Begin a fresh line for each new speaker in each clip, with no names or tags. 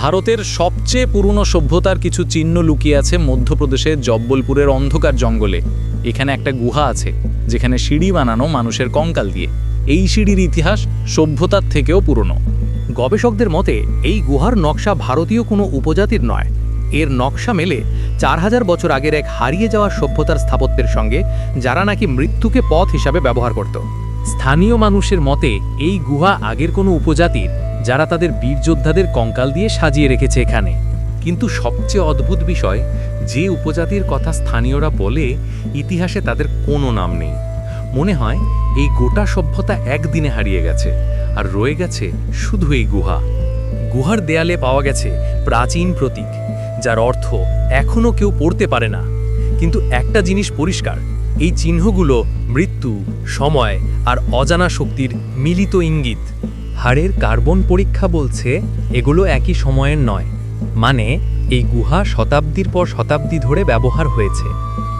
ভারতের সবচেয়ে পুরনো সভ্যতার কিছু চিহ্ন লুকিয়ে আছে মধ্যপ্রদেশের জব্বলপুরের অন্ধকার জঙ্গলে। এখানে একটা গুহা আছে, যেখানে সিঁড়ি বানানো মানুষের কঙ্কাল দিয়ে। এই সিঁড়ির ইতিহাস সভ্যতার থেকেও পুরনো।
গবেষকদের মতে, এই গুহার নকশা ভারতীয় কোনো উপজাতির নয়। এর নকশা মেলে চার হাজার বছর আগের এক হারিয়ে যাওয়া সভ্যতার স্থাপত্যের সঙ্গে, যারা নাকি মৃত্যুকে পথ হিসাবে ব্যবহার করত।
স্থানীয় মানুষের মতে, এই গুহা আগের কোনো উপজাতির যারা তাদের বীর যোদ্ধাদের কঙ্কাল দিয়ে সাজিয়ে রেখেছে এখানে।
কিন্তু সবচেয়ে অদ্ভুত বিষয়, যে উপজাতির কথা স্থানীয়রা বলে, ইতিহাসে তাদের কোনো নাম নেই। মনে হয়, এই গোটা সভ্যতা একদিনে হারিয়ে গেছে, আর রয়ে গেছে শুধু এই গুহা।
গুহার দেয়ালে পাওয়া গেছে প্রাচীন প্রতীক, যার অর্থ এখনও কেউ পড়তে পারে না। কিন্তু একটা জিনিস পরিষ্কার, এই চিহ্নগুলো মৃত্যু, সময় আর অজানা শক্তির মিলিত ইঙ্গিত। হাড়ের কার্বন পরীক্ষা বলছে, এগুলো একই সময়ের নয়। মানে এই গুহা শতাব্দীর পর শতাব্দী ধরে ব্যবহার হয়েছে।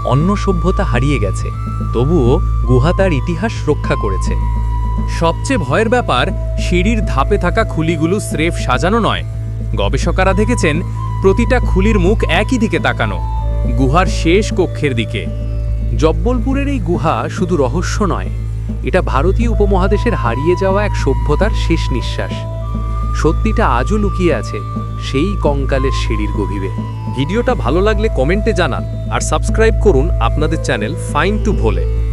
অন্য সভ্যতা হারিয়ে গেছে। তবুও গুহা তার ইতিহাস রক্ষা করেছে। সবচেয়ে ভয়ের ব্যাপার, সিঁড়ির ধাপে থাকা খুলিগুলো স্রেফ সাজানো নয়। গবেষকরা দেখেছেন, প্রতিটা খুলির মুখ একই দিকে তাকানো, গুহার শেষ কক্ষের দিকে। জব্বলপুরের এই গুহা শুধু রহস্য নয় এটা ভারতীয় উপমহাদেশের হারিয়ে যাওয়া এক সভ্যতার শেষ নিঃশ্বাস। সত্যিটা আজও লুকিয়ে আছে সেই কঙ্কালের সিঁড়ির গভীরে। ভিডিওটা ভালো লাগলে কমেন্টে জানান আর সাবস্ক্রাইব করুন আপনাদের চ্যানেল ফাইন টু ভোলে।